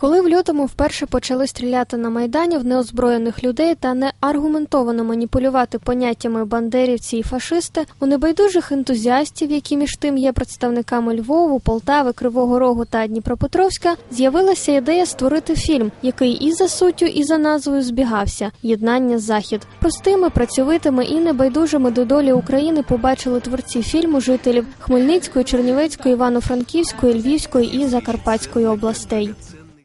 Коли в лютому вперше почали стріляти на майдані в неозброєних людей та не аргументовано маніпулювати поняттями бандерівці і фашисти, у небайдужих ентузіастів, які між тим є представниками Львову, Полтави, Кривого Рогу та Дніпропетровська, з'явилася ідея створити фільм, який і за суттю, і за назвою збігався єднання захід. Простими, працьовитими і небайдужими до долі України побачили творці фільму жителів Хмельницької, Чернівецької, Івано-Франківської, Львівської і Закарпатської областей.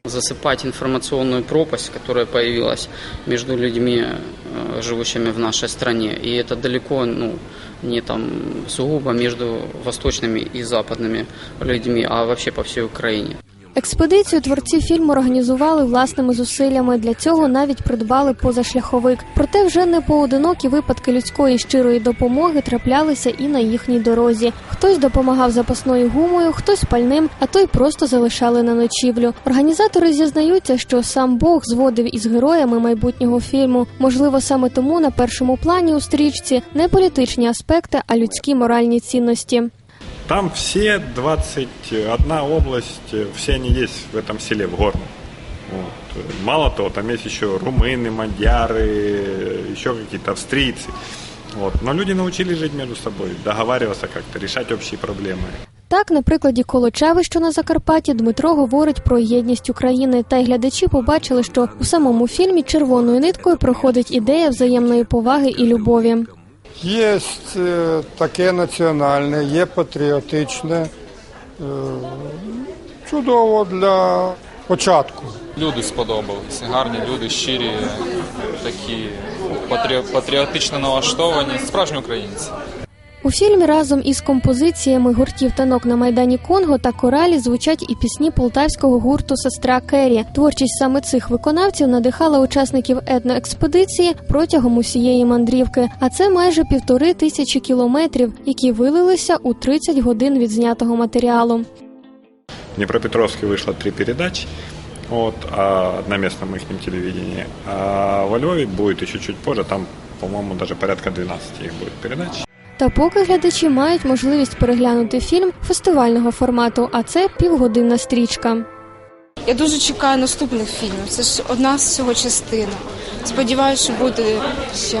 засыпать информационную пропасть, которая появилась между людьми, э, живущими в нашей стране. И это далеко ну, не там сугубо между восточными и западными людьми, а вообще по всей Украине. Експедицію творці фільму організували власними зусиллями. Для цього навіть придбали позашляховик. Проте вже не поодинокі випадки людської щирої допомоги траплялися і на їхній дорозі. Хтось допомагав запасною гумою, хтось пальним, а то й просто залишали на ночівлю. Організатори зізнаються, що сам Бог зводив із героями майбутнього фільму. Можливо, саме тому на першому плані у стрічці не політичні аспекти, а людські моральні цінності. Там все 21 область, э, все они есть в этом селе, в Горном. Вот. Мало того, там есть еще румыны, мадьяры, еще какие-то австрийцы. Вот. Но люди научились жить между собой, договариваться как-то, решать общие проблемы. Так, на прикладі Колочави, що на Закарпатті, Дмитро говорить про єдність України, та й глядачі побачили, що у самому фільмі червоною ниткою проходить ідея взаємної поваги і любові. Є е, таке національне, є патріотичне. Е, Чудово для початку. Люди сподобалися, гарні люди, щирі, такі патріо- патріотично налаштовані, справжні українці. У фільмі разом із композиціями гуртів танок на майдані Конго та коралі звучать і пісні полтавського гурту Сестра Керрі. Творчість саме цих виконавців надихала учасників етноекспедиції протягом усієї мандрівки. А це майже півтори тисячі кілометрів, які вилилися у 30 годин від знятого матеріалу. Днепропетровске вышло три передачи, вот, а на местном их телевидении. А во Львове будет еще чуть позже, там, по-моему, даже порядка 12 их будет передач. Та поки глядачі мають можливість переглянути фільм фестивального формату, а це півгодинна стрічка. Я дуже чекаю наступних фільмів. Це ж одна з цього частина. Сподіваюся, що буде ще.